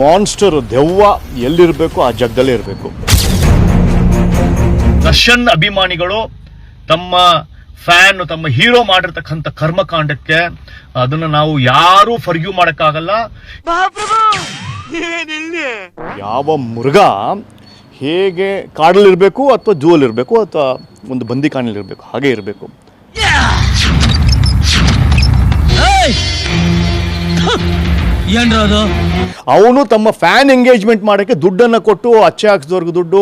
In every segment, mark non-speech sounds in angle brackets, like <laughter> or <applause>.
Monster ದೆವ್ವ ಎಲ್ಲಿರಬೇಕು ಆ ಜಗದಲ್ಲೇ ಇರಬೇಕು. ದರ್ಶನ್ ಅಭಿಮಾನಿಗಳು ತಮ್ಮ ಫ್ಯಾನ್ ತಮ್ಮ ಹೀರೋ ಮಾಡಿರ್ತಕ್ಕಂಥ ಕರ್ಮಕಾಂಡಕ್ಕೆ ಅದನ್ನ ನಾವು ಯಾರೂ ಫರ್ಗ್ಯೂ ಮಾಡೋಕ್ಕಾಗಲ್ಲ. ಯಾವ ಮೃಗ ಹೇಗೆ ಕಾಡಲ್ಲಿರಬೇಕು ಅಥವಾ ಜೂವಲ್ಲಿರಬೇಕು ಅಥವಾ ಒಂದು ಬಂದಿ ಕಾಣಲಿರಬೇಕು ಹಾಗೆ ಇರಬೇಕು. ಅದು? ಅವನು ತಮ್ಮ ಫ್ಯಾನ್ ಎಂಗೇಜ್ಮೆಂಟ್ ಮಾಡೋಕ್ಕೆ ದುಡ್ಡನ್ನು ಕೊಟ್ಟು ಅಚ್ಚೆ ಹಾಕ್ಸಿದವ್ರಿಗೆ ದುಡ್ಡು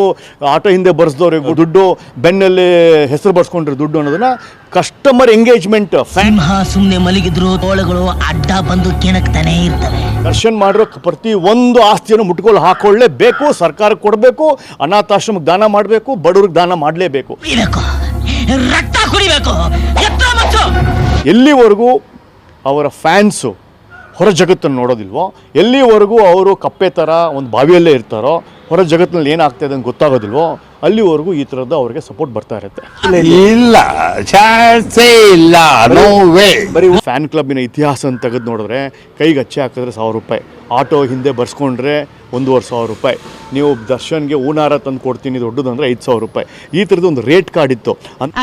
ಆಟೋ ಹಿಂದೆ ಬರ್ಸ್ದವ್ರಿಗೆ ದುಡ್ಡು ಬೆನ್ನಲ್ಲಿ ಹೆಸರು ಬರ್ಸ್ಕೊಂಡ್ರೆ ದುಡ್ಡು ಅನ್ನೋದನ್ನ ಕಸ್ಟಮರ್ ಎಂಗೇಜ್ಮೆಂಟ್ ಫ್ಯಾನ್ ಸಿಂಹ ಸುಮ್ಮನೆ ಮಲಗಿದ್ರು ತೋಳಗಳು ಅಡ್ಡ ಬಂದು ಕೆಣಕ್ತಾನೆ ಇರ್ತವೆ. ದರ್ಶನ್ ಮಾಡಿರೋ ಪ್ರತಿ ಒಂದು ಆಸ್ತಿಯನ್ನು ಮುಟ್ಕೊಳ್ಳಿ ಹಾಕೊಳ್ಳೇಬೇಕು ಸರ್ಕಾರಕ್ಕೆ ಕೊಡಬೇಕು ಅನಾಥಾಶ್ರಮಕ್ಕೆ ದಾನ ಮಾಡಬೇಕು ಬಡವ್ರಿಗೆ ದಾನ ಮಾಡಲೇಬೇಕು. ಕುಡಿಬೇಕು. ರಕ್ತ ಕುಡಿಬೇಕು. ಎತ್ತ ಮತ್ತು ಎಲ್ಲಿವರೆಗೂ ಅವರ ಫ್ಯಾನ್ಸು ಹೊರ ಜಗತ್ತನ್ನು ನೋಡೋದಿಲ್ವೋ? ಎಲ್ಲಿವರೆಗೂ ಅವರು ಕಪ್ಪೆ ಥರ ಒಂದು ಬಾವಿಯಲ್ಲೇ ಇರ್ತಾರೋ ಹೊರ ಜಗತ್ತಿನಲ್ಲಿ ಏನಾಗ್ತಾಯಿದೆ ಅಂತ ಗೊತ್ತಾಗೋದಿಲ್ವೋ ಅಲ್ಲಿವರೆಗೂ ಈ ಥರದ್ದು ಅವ್ರಿಗೆ ಸಪೋರ್ಟ್ ಬರ್ತಾ ಇರುತ್ತೆ. ಇಲ್ಲ ಚಾನ್ಸೇ ಇಲ್ಲ ನೋ ವೇ ಬರೀ ಫ್ಯಾನ್ ಕ್ಲಬ್ಬಿನ ಇತಿಹಾಸ ಅಂತ ತೆಗೆದು ನೋಡಿದ್ರೆ ಕೈಗೆ ಅಚ್ಚೆ ಹಾಕಿದ್ರೆ ಸಾವಿರ ರೂಪಾಯಿ. ಆಟೋ ಹಿಂದೆ ಬರ್ಸ್ಕೊಂಡ್ರೆ ಒಂದೂವರೆ ಸಾವಿರ ರೂಪಾಯಿ. ನೀವು ದರ್ಶನ್ಗೆ ಹೂನಾರ ತಂದು ಕೊಡ್ತೀನಿ ದೊಡ್ಡದಂದ್ರೆ ಐದು ಸಾವಿರ ರೂಪಾಯಿ. ಈ ಥರದ್ದು ಒಂದು ರೇಟ್ ಕಾರ್ಡ್ ಇತ್ತು. ಅಂತ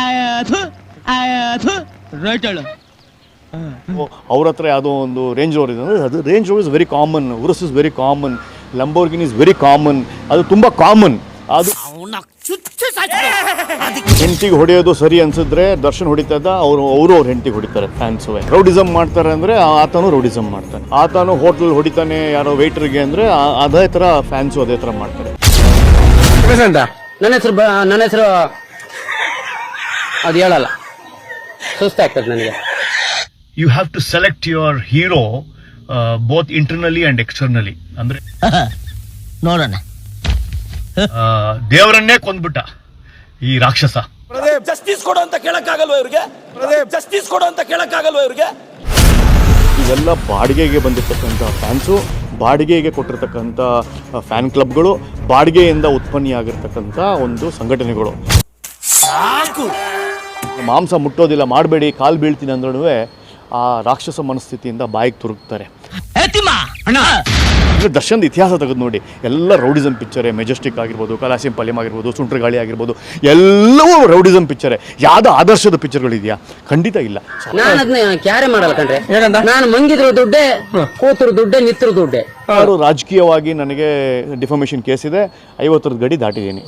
ಅವ್ರ ಹತ್ರ ಯಾವುದೋ ಒಂದು ರೇಂಜ್ ರೋವರ್ ಇದೆ ಅಂದರೆ ಅದು Range Rover is very common Urus is very common Lamborghini is very common ಅದು ತುಂಬ ಕಾಮನ್ ಅದು ಹೆಂಟಿಗೆ ಹೊಡೆಯೋದು ಸರಿ ಅನ್ಸಿದ್ರೆ ದರ್ಶನ್ ಹೊಡಿತಾ ಇದ್ದ, ಅವರು ಅವರು ಅವ್ರ ಹೆಂಟಿಗೆ ಹೊಡಿತಾರೆ ಫ್ಯಾನ್ಸ್ ರೌಡಿಸಮ್ ಮಾಡ್ತಾರೆ ಅಂದ್ರೆ ಆತನು ರೌಡಿಸಮ್ ಮಾಡ್ತಾನೆ. ಆತನು ಹೋಟ್ಲ್ ಹೊಡಿತಾನೆ, ಯಾರೋ ವೇಟ್ರಿಗೆ ಅಂದ್ರೆ ಅದೇ ತರ ಫ್ಯಾನ್ಸು ಅದೇ ತರ ಮಾಡ್ತಾರೆ. ನನ್ನ ಹೆಸರು ನನ್ನ ಹೆಸರು, ಅದು ಹೇಳಲ್ಲ. ಸುಸ್ತಾಗ್ತದೆ ನನಗೆ. You have to select your hero both internally and externally ಅಂದ್ರೆ <laughs> ನೋಡೋಣ. <laughs> ದೇವರನ್ನೇ ಕೊಂದ್ಬಿಟ್ಟ ಈ ರಾಕ್ಷಸ. ಜಸ್ಟಿಸ್ ಕೊಡು ಅಂತ ಕೇಳಕ್ಕಾಗಲ್ವಾ ಇವ್ರಿಗೆ? ಜಸ್ಟಿಸ್ ಕೊಡು ಅಂತ ಕೇಳಕ್ಕಾಗಲ್ವಾ ಇವ್ರಿಗೆ? ಇವೆಲ್ಲ ಬಾಡಿಗೆಗೆ ಬಂದಿರತಕ್ಕಂಥ ಫ್ಯಾನ್ಸು ಬಾಡಿಗೆಗೆ ಕೊಟ್ಟಿರ್ತಕ್ಕಂಥ ಫ್ಯಾನ್ ಕ್ಲಬ್ಗಳು ಬಾಡಿಗೆಯಿಂದ ಉತ್ಪನ್ನಿಯಾಗಿರ್ತಕ್ಕಂಥ ಒಂದು ಸಂಘಟನೆಗಳು. ಮಾಂಸ ಮುಟ್ಟೋದಿಲ್ಲ ಮಾಡಬೇಡಿ ಕಾಲು ಬೀಳ್ತೀನಿ ಅಂದ್ರೂ ಆ ರಾಕ್ಷಸ ಮನಸ್ಥಿತಿಯಿಂದ ಬಾಯಿಗೆ ತುರುಕ್ತಾರೆ. ಅಂದರೆ ದರ್ಶನ್ ಇತಿಹಾಸ ತೆಗೆದು ನೋಡಿ. ಎಲ್ಲ ರೌಡಿಸಮ್ ಪಿಕ್ಚರೇ ಮೆಜೆಸ್ಟಿಕ್ ಆಗಿರ್ಬೋದು ಕಲಾಸಿಂ ಪಲ್ಯಂ ಆಗಿರ್ಬೋದು ಸುಂಟ್ರಗಾಳಿ ಆಗಿರ್ಬೋದು ಎಲ್ಲವೂ ರೌಡಿಸಮ್ ಪಿಕ್ಚರೇ ಯಾವ್ದು ಆದರ್ಶದ ಪಿಕ್ಚರ್ಗಳಿದೆಯಾ ಖಂಡಿತ ಇಲ್ಲ. ನಾನು ಅದನ್ನ ಕ್ಯಾರೆ ಮಾಡಲ್ಲ ಕಣ್ರೆ. ನಾನು ಮಂಗಿದ್ರು ದುಡ್ಡೆ ಕೂತರು ದುಡ್ಡೆ ನಿತ್ರ ದುಡ್ಡೆ. ಅವರು ರಾಜಕೀಯವಾಗಿ ನನಗೆ ಡಿಫಾಮೇಷನ್ ಕೇಸ್ ಇದೆ ಐವತ್ತರದ ಗಡಿ ದಾಟಿದ್ದೀನಿ.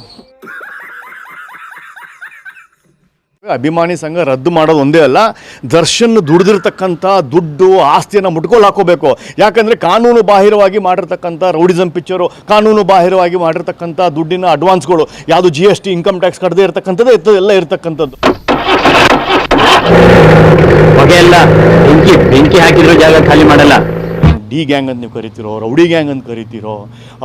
ಅಭಿಮಾನಿ ಸಂಘ ರದ್ದು ಮಾಡೋದು ಒಂದೇ ಅಲ್ಲ ದರ್ಶನ್ ದುಡಿದಿರ್ತಕ್ಕಂಥ ದುಡ್ಡು, ಆಸ್ತಿಯನ್ನು ಮುಟ್ಕೊಳ್ಳಿ ಹಾಕೋಬೇಕು. ಯಾಕಂದರೆ ಕಾನೂನು ಬಾಹಿರವಾಗಿ ಮಾಡಿರ್ತಕ್ಕಂಥ ರೌಡಿಸಮ್ ಪಿಕ್ಚರು ಕಾನೂನು ಬಾಹಿರವಾಗಿ ಮಾಡಿರ್ತಕ್ಕಂಥ ದುಡ್ಡಿನ ಅಡ್ವಾನ್ಸ್ಗಳು, ಯಾವುದು G S T income tax ಕಡದೇ ಇರ್ತಕ್ಕಂಥದ್ದು ಇರ್ತದೆ ಎಲ್ಲ ಇರ್ತಕ್ಕಂಥದ್ದು. ಹೊಗೆ ಎಲ್ಲ ಬೆಂಕಿ ಬೆಂಕಿ ಹಾಕಿದ್ರು ಜಾಗ ಖಾಲಿ ಮಾಡಲ್ಲ. ಡಿ ಗ್ಯಾಂಗ್ ಅಂತ ನೀವು ಕರಿತೀರೋ ರೌಡಿ ಗ್ಯಾಂಗ್ ಅಂತ ಕರಿತೀರೋ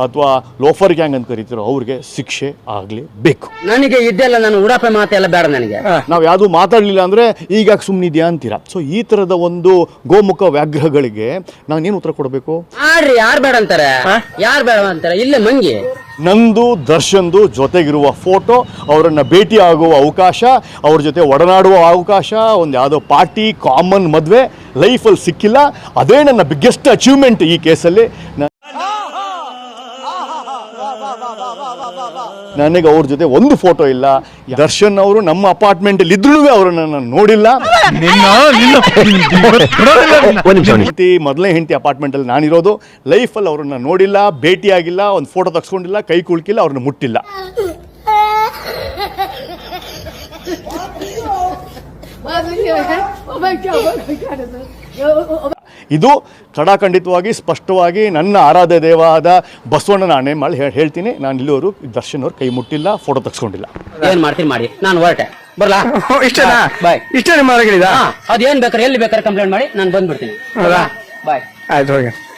ಅಥವಾ ಲೋಫರ್ ಗ್ಯಾಂಗ್ ಅಂತ ಕರಿತೀರೋ ಅವ್ರಿಗೆ ಶಿಕ್ಷೆ ಆಗಲೇಬೇಕು ನನಗೆ ಇದೆಲ್ಲ ನಾನು ಉಡಾಪೆ ಮಾತೆಲ್ಲ ಬೇಡ ನನಗೆ. ನಾವು ಯಾವುದು ಮಾತಾಡಲಿಲ್ಲ ಅಂದರೆ ಈಗ ಸುಮ್ಮನಿದೆಯಾ ಅಂತೀರಾ. ಸೊ ಈ ಥರದ ಒಂದು ಗೋಮುಖ ವ್ಯಾಗ್ರಹಗಳಿಗೆ ನಾನು ಏನು ಉತ್ತರ ಕೊಡಬೇಕು? ಆಡ್ರಿ ಯಾರು ಬೇಡ ಅಂತಾರೆ? ಯಾರು ಬೇಡ ಅಂತಾರೆ? ಇಲ್ಲೇ ಮಂಗಿ. ನಂದು, ದರ್ಶನ್ದು ಜೊತೆಗಿರುವ ಫೋಟೋ, ಅವರನ್ನು ಭೇಟಿ ಆಗುವ ಅವಕಾಶ, ಅವ್ರ ಜೊತೆ ಒಡನಾಡುವ ಅವಕಾಶ, ಒಂದು ಯಾವುದೋ ಪಾರ್ಟಿ, ಕಾಮನ್ ಮದುವೆ, ಲೈಫಲ್ಲಿ ಸಿಕ್ಕಿಲ್ಲ. ಅದೇ ನನ್ನ ಬಿಗ್ಗೆಸ್ಟ್ ಅಚೀವ್ಮೆಂಟ್ ಈ ಕೇಸಲ್ಲಿ ನನಗೆ ಅವ್ರ ಜೊತೆ ಒಂದು ಫೋಟೋ ಇಲ್ಲ. ದರ್ಶನ್ ಅವರು ನಮ್ಮ ಅಪಾರ್ಟ್ಮೆಂಟಲ್ಲಿ ಇದ್ರು ಅವರನ್ನು ನಾನು ನೋಡಿಲ್ಲ. ಹೆಂಡತಿ ಮೊದಲೇ ಹೆಂಡತಿ ಅಪಾರ್ಟ್ಮೆಂಟಲ್ಲಿ ನಾನಿರೋದು. ಅಲ್ಲಿ ಅವ್ರನ್ನ ನೋಡಿಲ್ಲ ಭೇಟಿಯಾಗಿಲ್ಲ ಒಂದು ಫೋಟೋ ತಗ್ಸ್ಕೊಂಡಿಲ್ಲ ಕೈ ಕುಳ್ಕಿಲ್ಲ ಅವ್ರನ್ನ ಮುಟ್ಟಿಲ್ಲ. ಇದು ಖಡಾಖಂಡಿತವಾಗಿ ಸ್ಪಷ್ಟವಾಗಿ ನನ್ನ ಆರಾಧ್ಯ ದೇವಾದ ಬಸವಣ್ಣ ನಾನೇ ಮಾಡಿ ಹೇಳ್- ಹೇಳ್ತೀನಿ. ನಾನು ಇಲ್ಲಿವರು ದರ್ಶನ್ ಅವ್ರು ಕೈ ಮುಟ್ಟಿಲ್ಲ ಫೋಟೋ ತಗ್ಸ್ಕೊಂಡಿಲ್ಲ. ಏನ್ ಮಾಡ್ತೀನಿ ಮಾಡಿ? ನಾನು ಹೊರಟೆ. ಬರಲಾ? ಇಷ್ಟನಾ? ಬಾಯ್ ಇಷ್ಟೇ ನಿಮ್ಮ ಅದೇನ್ ಬೇಕಾರೆ ಎಲ್ಲಿ ಬೇಕಾರೆ ಕಂಪ್ಲೇಂಟ್ ಮಾಡಿ ನಾನು ಬಂದ್ಬಿಡ್ತೀನಿ. ಬಾಯ್ ಆಯ್ತು ಹೋಗಿ.